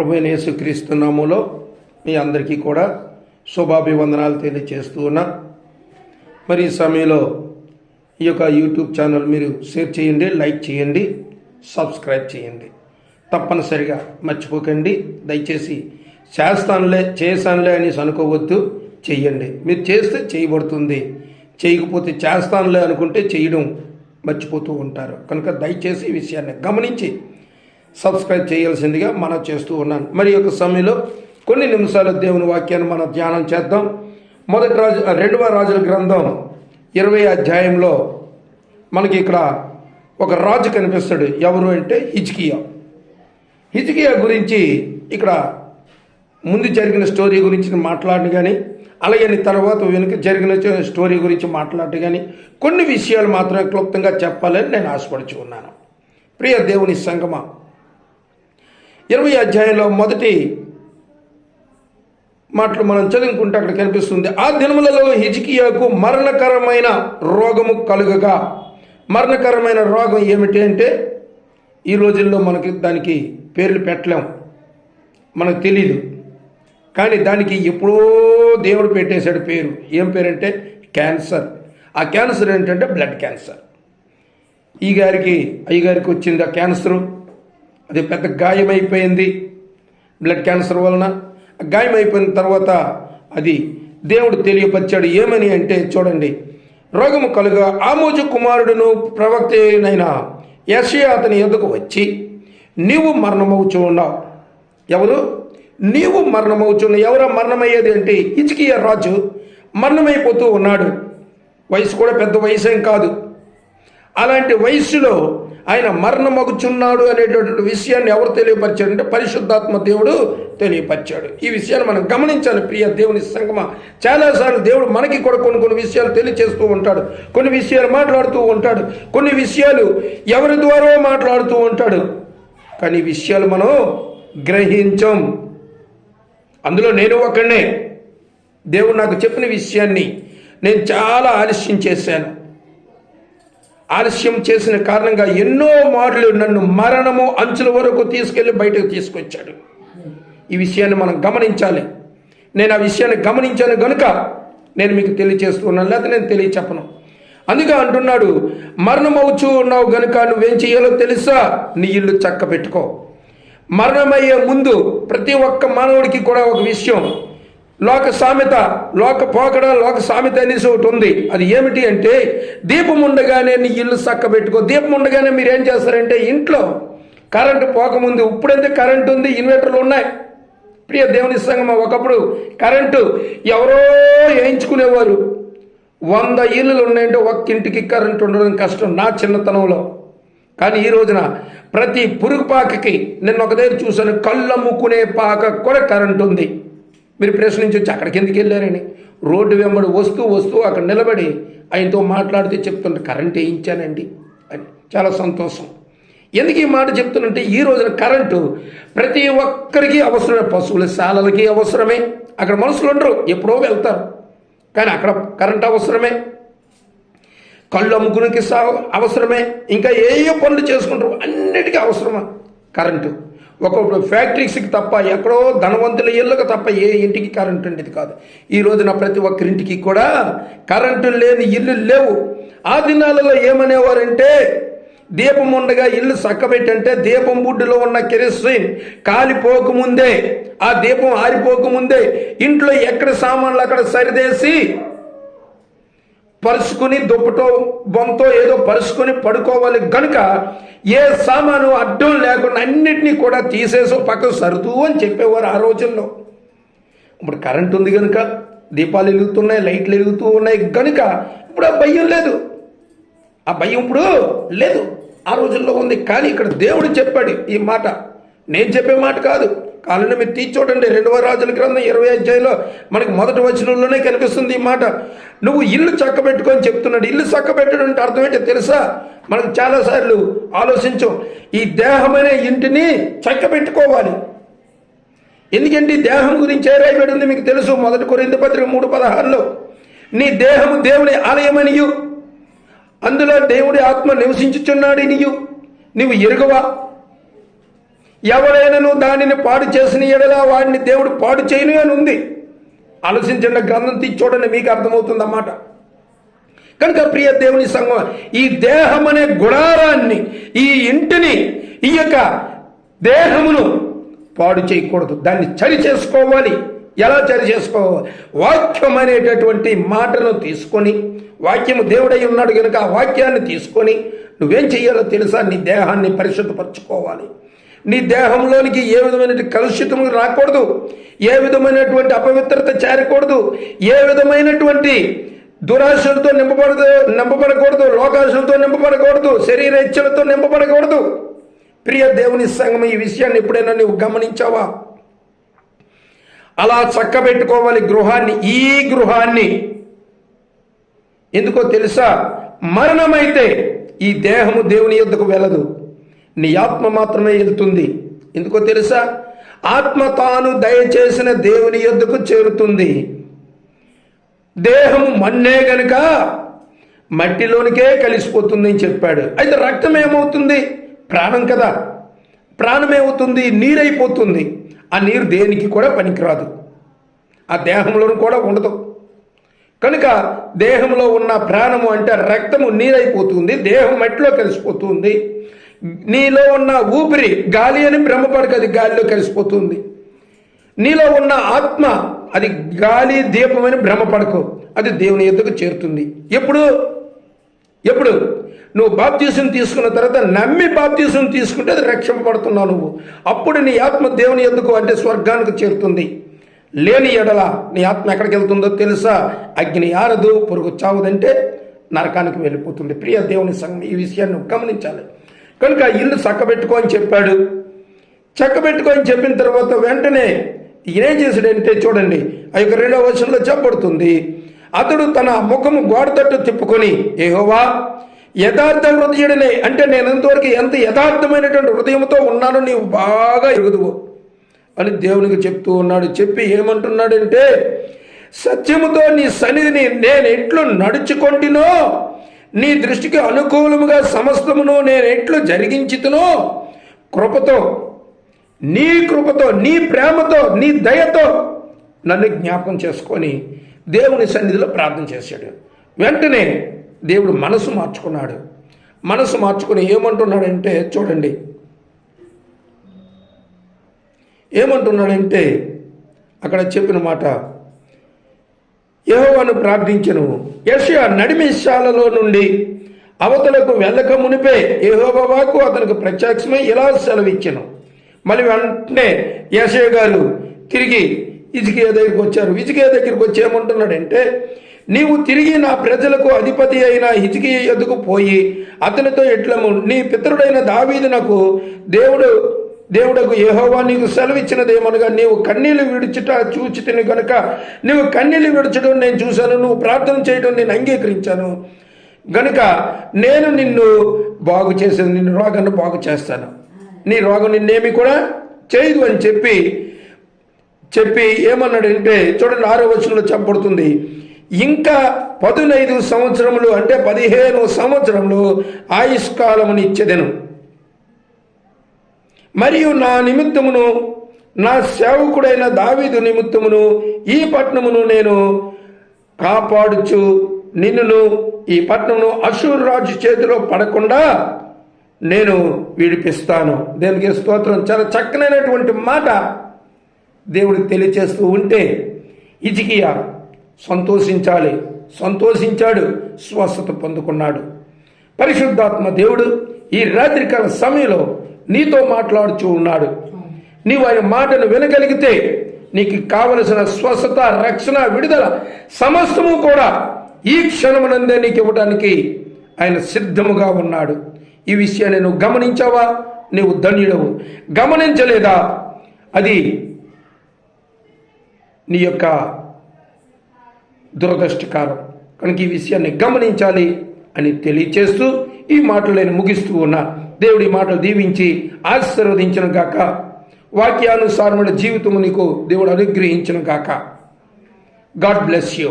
ప్రభువైన యేసుక్రీస్తు మీ అందరికీ కూడా శుభాభివందనాలు తెలియజేస్తూ ఉన్నా. మరి ఈ సమయంలో ఈ యొక్క యూట్యూబ్ ఛానల్ మీరు షేర్ చేయండి లైక్ చేయండి సబ్స్క్రైబ్ చేయండి. తప్పనిసరిగా మర్చిపోకండి. దయచేసి చేస్తానులే చేశానులే అనేసి అనుకోవద్దు చెయ్యండి మీరు చేస్తే చేయబడుతుంది. చేయకపోతే చేస్తానులే అనుకుంటే చేయడం మర్చిపోతూ ఉంటారు. కనుక దయచేసి ఈ విషయాన్ని గమనించి సబ్స్క్రైబ్ చేయాల్సిందిగా మనం చేస్తూ ఉన్నాను. మరి యొక్క సమయంలో కొన్ని నిమిషాలు దేవుని వాక్యాన్ని మనం ధ్యానం చేద్దాం. మొదటి రాజు రెండవ రాజుల గ్రంథం ఇరవై అధ్యాయంలో మనకి ఇక్కడ ఒక రాజు కనిపిస్తాడు. ఎవరు అంటే హిజ్కియా. హిజ్కియా గురించి ఇక్కడ ముందు జరిగిన స్టోరీ గురించి మాట్లాడిన కానీ అలాగే తర్వాత వెనుక జరిగిన స్టోరీ గురించి మాట్లాడి కానీ కొన్ని విషయాలు మాత్రమే క్లుప్తంగా చెప్పాలని నేను ఆశపడుచు ఉన్నాను. ప్రియ దేవుని సంగమా ఇరవై అధ్యాయంలో మొదటి మాటలు మనం చదువుకుంటే అక్కడ కనిపిస్తుంది. ఆ దినములలో హిజికియాకు మరణకరమైన రోగము కలుగగా. మరణకరమైన రోగం ఏమిటి అంటే ఈ రోజుల్లో మనకి దానికి పేర్లు పెట్టలేం. మనకు తెలియదు కానీ దానికి ఎప్పుడో దేవుడు పెట్టేశాడు పేరు. ఏం పేరంటే క్యాన్సర్. ఆ క్యాన్సర్ ఏంటంటే బ్లడ్ క్యాన్సర్. ఈ గారికి అయ్యగారికి వచ్చింది ఆ క్యాన్సరు. అది పెద్ద గాయమైపోయింది. బ్లడ్ క్యాన్సర్ వలన. ఆ గాయమైపోయిన తర్వాత అది దేవుడు తెలియపరిచాడు ఏమని? అంటే చూడండి. రోగము కలుగ ఆమోజు కుమారుడును ప్రవక్త అయిన యషయా అతని ఎదుకు వచ్చి నీవు మరణమవుచు ఉన్నావు ఎవరు? నీవు మరణమవుచున్నావు. ఎవరా మరణమయ్యేది అంటే ఇచికియ రాజు మరణమైపోతూ ఉన్నాడు. వయసు కూడా పెద్ద వయసు ఏం కాదు. అలాంటి వయసులో ఆయన మరణమగుచున్నాడు అనేటటువంటి విషయాన్ని ఎవరు తెలియపరిచాడు అంటే పరిశుద్ధాత్మ దేవుడు తెలియపరిచాడు. ఈ విషయాన్ని మనం గమనించాలి. ప్రియ దేవుని సంగమ చాలాసార్లు దేవుడు మనకి కూడా కొన్ని కొన్ని విషయాలు తెలియచేస్తూ ఉంటాడు. కొన్ని విషయాలు మాట్లాడుతూ ఉంటాడు. కొన్ని విషయాలు ఎవరి ద్వారా మాట్లాడుతూ ఉంటాడు. కానీ విషయాలు మనం గ్రహించం. అందులో నేను ఒకనే దేవుడు నాకు చెప్పిన విషయాన్ని నేను చాలా ఆలస్యం చేశాను. ఆలస్యం చేసిన కారణంగా ఎన్నో మార్లు నన్ను మరణము అంచుల వరకు తీసుకెళ్ళి బయటకు తీసుకొచ్చాడు. ఈ విషయాన్ని మనం గమనించాలి. నేను ఆ విషయాన్ని గమనించాను గనుక నేను మీకు తెలియచేస్తున్నాను లేకపోతే నేను తెలియచెప్పను. అందుకే అంటున్నాడు మరణమవుచూ ఉన్నావు గనుక నువ్వేం చేయాలో తెలుసా? నీ ఇల్లు చక్క పెట్టుకో మరణమయ్యే ముందు ప్రతి ఒక్క మానవుడికి కూడా ఒక విషయం లోక సామెత లోక పోకడ లోక సామెత అనేసి ఒకటి ఉంది. అది ఏమిటి అంటే దీపం ఉండగానే నీ ఇల్లు చక్కబెట్టుకో. దీపం ఉండగానే మీరు ఏం చేస్తారంటే ఇంట్లో కరెంటు పోకముందు. ఇప్పుడైతే కరెంటు ఉంది? ఇన్వర్టర్లు ఉన్నాయి. ప్రియ దేవుని సంగమ ఒకప్పుడు కరెంటు ఎవరో వేయించుకునేవారు. వంద ఇల్లులు ఉన్నాయంటే ఒక్క ఇంటికి కరెంటు ఉండడం కష్టం నా చిన్నతనంలో. కానీ ఈ రోజున ప్రతి పురుగు పాకకి నిన్న ఒక దగ్గర చూశాను కళ్ళు అమ్ముకునే పాక కూడా కరెంట్ ఉంది. మీరు ప్రశ్నించవచ్చు అక్కడికి ఎందుకు వెళ్ళారని? రోడ్డు వెంబడి వస్తూ వస్తూ అక్కడ నిలబడి ఆయనతో మాట్లాడితే చెప్తుంటే కరెంట్ వేయించానండి అని. చాలా సంతోషం. ఎందుకు ఈ మాట చెప్తున్నంటే ఈ రోజున కరెంటు ప్రతి ఒక్కరికి అవసరమే. పశువుల శాలలకి అవసరమే. అక్కడ మనుషులు ఉండరు. ఎప్పుడో వెళ్తారు. కానీ అక్కడ కరెంట్ అవసరమే. కళ్ళు అమ్ముకునికి అవసరమే. ఇంకా ఏ ఏ పనులు చేసుకుంటారు అన్నిటికీ అవసరమా కరెంటు. ఒకప్పుడు ఫ్యాక్టరీస్కి తప్ప ఎక్కడో ధనవంతుల ఇళ్ళకు తప్ప ఏ ఇంటికి కరెంటు ఉండేది కాదు. ఈ రోజున ప్రతి ఒక్కరింటికి కూడా కరెంటు లేని ఇల్లు లేవు. ఆ దినాలలో ఏమనేవారంటే దీపం ఉండగా ఇల్లు చక్కబెట్టంటే దీపం బుడ్డులో ఉన్న కెరసిన్ కాలిపోకముందే ఆ దీపం ఆరిపోకముందే ఇంట్లో ఎక్కడ సామాన్లు అక్కడ సరిదేసి పరుచుకుని దుప్పటో బొమ్మతో ఏదో పరుచుకొని పడుకోవాలి కనుక ఏ సామాను అడ్డం లేకుండా అన్నిటినీ కూడా తీసేసో పక్కకు సర్దు అని చెప్పేవారు ఆ రోజుల్లో. ఇప్పుడు కరెంట్ ఉంది కనుక దీపాలు వెలుగుతున్నాయి లైట్లు వెలుగుతూ ఉన్నాయి కనుక ఇప్పుడు ఆ భయం లేదు. ఆ భయం ఇప్పుడు లేదు. ఆ రోజుల్లో ఉంది. కానీ ఇక్కడ దేవుడు చెప్పాడు ఈ మాట. నేను చెప్పే మాట కాదు. కాలంలో మీరు తీసి చూడండి రెండవ రాజుల గ్రంథం ఇరవై అధ్యాయంలో మనకి మొదటి వచనంలోనే కనిపిస్తుంది ఈ మాట. నువ్వు ఇల్లు చక్కబెట్టుకొని చెప్తున్నాడు. ఇల్లు చక్కబెట్టడం అంటే అర్థం ఏంటో తెలుసా? మనకు చాలాసార్లు ఆలోచించం. ఈ దేహమనే ఇంటిని చక్కబెట్టుకోవాలి. ఎందుకంటే ఈ దేహం గురించి ఏ మీకు తెలుసు? మొదటి కొరింది పత్రిక మూడు పదహారులో. నీ దేహము దేవుని ఆలయమనియు. అందులో దేవుడి ఆత్మ నివసించుచున్నాడు నీయు నువ్వు ఎరుగవా? ఎవరైనాను దానిని పాడు చేసిన ఎడలా వాడిని దేవుడు పాడు చేయను అని ఉంది. ఆలోచించండి గ్రంథం తీసి చూడండి మీకు అర్థమవుతుందన్నమాట కనుక ప్రియ దేవుని సంఘం ఈ దేహం అనే గుడారాన్ని ఈ ఇంటిని ఈ యొక్క దేహమును పాడు చేయకూడదు. దాన్ని చరి చేసుకోవాలి. ఎలా చరి చేసుకోవాలి? వాక్యం అనేటటువంటి మాటను తీసుకొని వాక్యము దేవుడై ఉన్నాడు కనుక ఆ వాక్యాన్ని తీసుకొని నువ్వేం చెయ్యాలో తెలుసా? నీ దేహాన్ని పరిశుద్ధపరచుకోవాలి. నీ దేహంలోనికి ఏ విధమైనటువంటి కలుషితము రాకూడదు ఏ విధమైనటువంటి అపవిత్రత చేరకూడదు ఏ విధమైనటువంటి దురాశలతో నింపబడదు నింపబడకూడదు లోకాశలతో నింపబడకూడదు శరీర ఇచ్చలతో నింపబడకూడదు. ప్రియ దేవుని సంగం ఈ విషయాన్ని ఎప్పుడైనా నువ్వు గమనించావా? అలా చక్కబెట్టుకోవాలి గృహాన్ని ఈ గృహాన్ని. ఎందుకో తెలుసా? మరణమైతే ఈ దేహము దేవుని యొద్దకు వెళ్ళదు. నీ ఆత్మ మాత్రమే వెళ్తుంది. ఎందుకో తెలుసా? ఆత్మ తాను దయచేసిన దేవుని యొద్దకు చేరుతుంది. దేహము మన్నే గనుక మట్టిలోనికే కలిసిపోతుంది అని చెప్పాడు. అయితే రక్తం ఏమవుతుంది? ప్రాణం కదా. ప్రాణం ఏమవుతుంది? నీరైపోతుంది. ఆ నీరు దేనికి కూడా పనికిరాదు. ఆ దేహంలోనూ కూడా ఉండదు. కనుక దేహంలో ఉన్న ప్రాణము అంటే రక్తము నీరైపోతుంది దేహం మట్టిలో కలిసిపోతుంది. నీలో ఉన్న ఊపిరి గాలి అని భ్రమపడక అది గాలిలో కలిసిపోతుంది. నీలో ఉన్న ఆత్మ అది గాలి దీపమని భ్రమపడకు. అది దేవుని ఎద్దకు చేరుతుంది. ఎప్పుడు? ఎప్పుడు? నువ్వు బాప్తీసం తీసుకున్న తర్వాత నమ్మి బాప్తీసం తీసుకుంటే అది రక్షింపబడుతున్నావు నువ్వు. అప్పుడు నీ ఆత్మ దేవుని ఎందుకు అంటే స్వర్గానికి చేరుతుంది. లేని ఎడల నీ ఆత్మ ఎక్కడికి వెళ్తుందో తెలుసా? అగ్ని ఆరదు పొరుగు చావుదంటే నరకానికి వెళ్ళిపోతుంది. ప్రియ దేవుని సంఘం ఈ విషయాన్ని నువ్వు గమనించాలి. కనుక ఇల్లు చక్కబెట్టుకో అని చెప్పాడు. చక్కబెట్టుకో అని చెప్పిన తర్వాత వెంటనే ఏం చేశాడంటే చూడండి ఆ యొక్క రెండవ వచనంలో చెప్పబడుతుంది. అతడు తన ముఖము గోడ తట్టు తిప్పుకొని ఏహోవా యథార్థ హృదయుడినే అంటే నేను ఇంతవరకు ఎంత యథార్థమైనటువంటి హృదయంతో ఉన్నానో నీవు బాగా ఎరుగుదువు అని దేవునికి చెప్తూ ఉన్నాడు. చెప్పి ఏమంటున్నాడంటే సత్యముతో నీ సన్నిధిని నేను ఎట్లు నడుచుకొంటినో నీ దృష్టికి అనుకూలముగా సమస్తమును నేను ఎట్లు జరిగించుతునో కృపతో నీ కృపతో నీ ప్రేమతో నీ దయతో నన్ను జ్ఞాపకం చేసుకొని దేవుని సన్నిధిలో ప్రార్థన చేశాడు. వెంటనే దేవుడు మనసు మార్చుకున్నాడు. మనసు మార్చుకుని ఏమంటున్నాడంటే చూడండి. ఏమంటున్నాడంటే అక్కడ చెప్పిన మాట యహోవాను ప్రార్థించను. యషయా నడిమిశాలలో నుండి అవతలకు వెళ్ళక మునిపే యహోబవాకు అతనికి ప్రత్యక్షమై ఇలా సెలవిచ్చాను. మళ్ళీ వెంటనే యశయ గారు తిరిగి ఇజికియా దగ్గరికి వచ్చారు. ఇజికియా దగ్గరికి వచ్చి ఏమంటున్నాడంటే నీవు తిరిగి నా ప్రజలకు అధిపతి అయిన హిజికి ఎదుకు పోయి అతనితో ఎట్లము నీ పితరుడైన దావీదునకు దేవుడు దేవుడకు ఏహోవా నీకు సెలవిచ్చినదేమనగా నీవు కన్నీళ్ళు విడుచుట చూచి తిని కనుక నీవు కన్నీళ్ళు విడచడం నేను చూశాను నువ్వు ప్రార్థన చేయడం నేను అంగీకరించాను. గనుక నేను నిన్ను బాగు చేసాను నిన్ను రోగాన్ని బాగు చేస్తాను. నీ రోగం నిన్నేమి కూడా చేయదు అని చెప్పి చెప్పి ఏమన్నాడంటే చూడండి ఆరో వచనంలో చెప్పబడుతుంది. ఇంకా పదునైదు సంవత్సరములు అంటే పదిహేను సంవత్సరములు ఆయుష్కాలముని ఇచ్చేదెను. మరియు నా నిమిత్తమును నా సేవకుడైన దావీదు నిమిత్తమును ఈ పట్టణమును నేను కాపాడుచు నిన్నును ఈ పట్టణమును అశూర్ రాజు చేతిలో పడకుండా నేను విడిపిస్తాను. దేనికి స్తోత్రం. చాలా చక్కనైనటువంటి మాట దేవుడు తెలియచేస్తూ ఉంటే ఇజికియా సంతోషించాలి. సంతోషించాడు స్వస్థత పొందుకున్నాడు. పరిశుద్ధాత్మ దేవుడు ఈ రాత్రికాల సమయంలో నీతో మాట్లాడుచూ ఉన్నాడు. నీవు ఆయన మాటను వినగలిగితే నీకు కావలసిన స్వస్థత రక్షణ విడుదల సమస్తము కూడా ఈ క్షణమునందే నీకు ఇవ్వడానికి ఆయన సిద్ధముగా ఉన్నాడు. ఈ విషయాన్ని నువ్వు గమనించావా? నీవు ధన్యుడవు. గమనించలేదా? అది నీ యొక్క దురదృష్టకారం. కనుక ఈ విషయాన్ని గమనించాలి అని తెలియచేస్తూ ఈ మాటలు నేను ముగిస్తూ ఉన్నా. దేవుడి మాటలు దీవించి ఆశీర్వదించను గాక. వాక్యానుసారమైన జీవితము నీకు దేవుడు అనుగ్రహించను గాక. God bless you